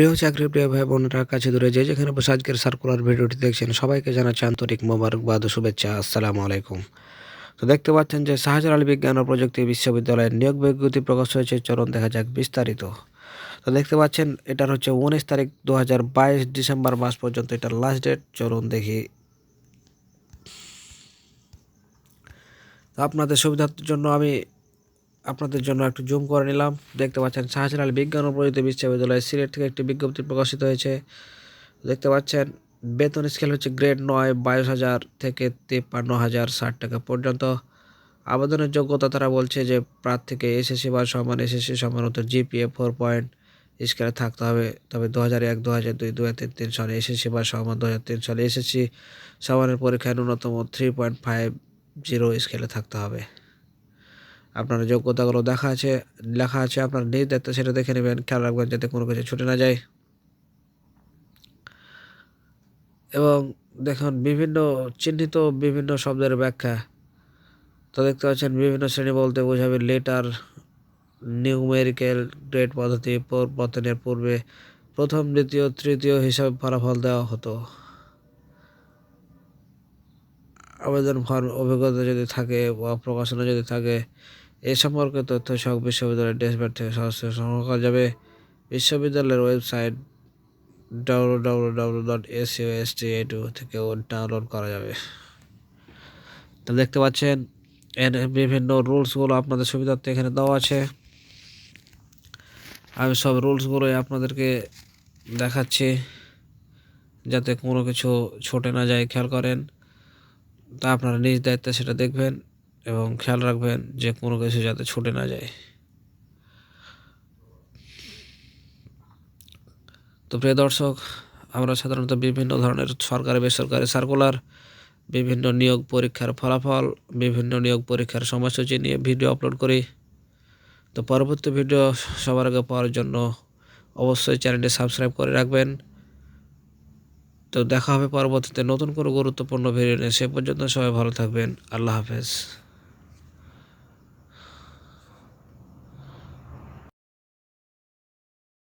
প্রিয় চাকরি, প্রিয় ভাই বোনেরা কাছে দূরে যে যেখানে বসে আজকের সার্কুলার ভিডিওটি দেখছেন, সবাইকে জানাচ্ছি আন্তরিক মোবারকবাদ ও শুভেচ্ছা। আসসালামু আলাইকুম। তো দেখতে পাচ্ছেন যে শাহজালাল বিজ্ঞান ও প্রযুক্তি বিশ্ববিদ্যালয়ের নিয়োগ বিজ্ঞপ্তি প্রকাশ হয়েছে চরণ দেখা যাক বিস্তারিত। তো দেখতে পাচ্ছেন, এটার হচ্ছে উনিশ তারিখ দু হাজার বাইশ ডিসেম্বর মাস পর্যন্ত, এটার লাস্ট ডেট চরণ দেখি। আপনাদের সুবিধার জন্য আমি আপনাদের জন্য একটু জুম করে নিলাম। দেখতে পাচ্ছেন শাহজালাল বিজ্ঞান ও প্রযুক্তি বিশ্ববিদ্যালয় সিলেট থেকে একটি বিজ্ঞপ্তি প্রকাশিত হয়েছে। দেখতে পাচ্ছেন, বেতন স্কেল হচ্ছে গ্রেড নয়, বাইশ হাজার থেকে তিপ্পান্ন হাজার ষাট টাকা পর্যন্ত। আবেদনের যোগ্যতা তারা বলছে যে, প্রার্থীকে এসএসসি বা সমান এসএসসি সমান সমানত জিপিএ ফোর পয়েন্ট স্কেলে থাকতে হবে। তবে দু হাজার এক দু হাজার দুই দু হাজার তিন তিন সালে এসএসসি বা সমান দু হাজার তিন সালে এসএসসি সমানের পরীক্ষায় ন্যূনতম থ্রি পয়েন্ট ফাইভ জিরো স্কেলে থাকতে হবে। আপনার যোগ্যতাগুলো দেখা আছে, লেখা আছে, আপনার নিজ দায়িত্ব সেটা দেখে নেবেন, খেয়াল রাখবেন যাতে কোনো কিছু ছুটে না যায়। এবং দেখুন, বিভিন্ন চিহ্নিত বিভিন্ন শব্দের ব্যাখ্যা। তো দেখতে পাচ্ছেন, বিভিন্ন শ্রেণি বলতে বোঝাবে লেটার নিউমেরিক্যাল গ্রেড পদ্ধতি পতনের পূর্বে প্রথম, দ্বিতীয়, তৃতীয় হিসাবে ফলাফল দেওয়া হতো। আবেদন ফর্ম অভিজ্ঞতা যদি থাকে বা প্রকাশনা যদি থাকে এ সম্পর্কে তথ্য সহ বিশ্ববিদ্যালয়ের ড্যাশবোর্ড থেকে সহজে সংগ্রহ করা যাবে। বিশ্ববিদ্যালয়ের website W W W dot S U S T A two থেকেও ডাউনলোড করা যাবে। তো দেখতে পাচ্ছেন, এর বিভিন্ন রুলসগুলো আপনাদের সুবিধার্থে এখানে দেওয়া আছে। আমি সব রুলসগুলোই আপনাদেরকে দেখাচ্ছি, যাতে কোনো কিছু ছুটে না যায়, খেয়াল করেন। তা আপনারা নিজ দায়িত্বে সেটা দেখবেন। এবং খেয়াল রাখবেন যে কোনো কিছু যাতে ছুটে না যায়। তো প্রিয় দর্শক, আমরা সাধারণত বিভিন্ন ধরনের সরকারি, বেসরকারি সার্কুলার বিভিন্ন নিয়োগ পরীক্ষার ফলাফল, বিভিন্ন নিয়োগ পরীক্ষার সময়সূচি নিয়ে ভিডিও আপলোড করি। তো পরবর্তী ভিডিও সবার আগে পাওয়ার জন্য অবশ্যই চ্যানেলটি সাবস্ক্রাইব করে রাখবেন। তো দেখা হবে পরবর্তীতে নতুন কোনো গুরুত্বপূর্ণ ভিডিও নিয়ে। সে পর্যন্ত সবাই ভালো থাকবেন। আল্লাহ হাফেজ।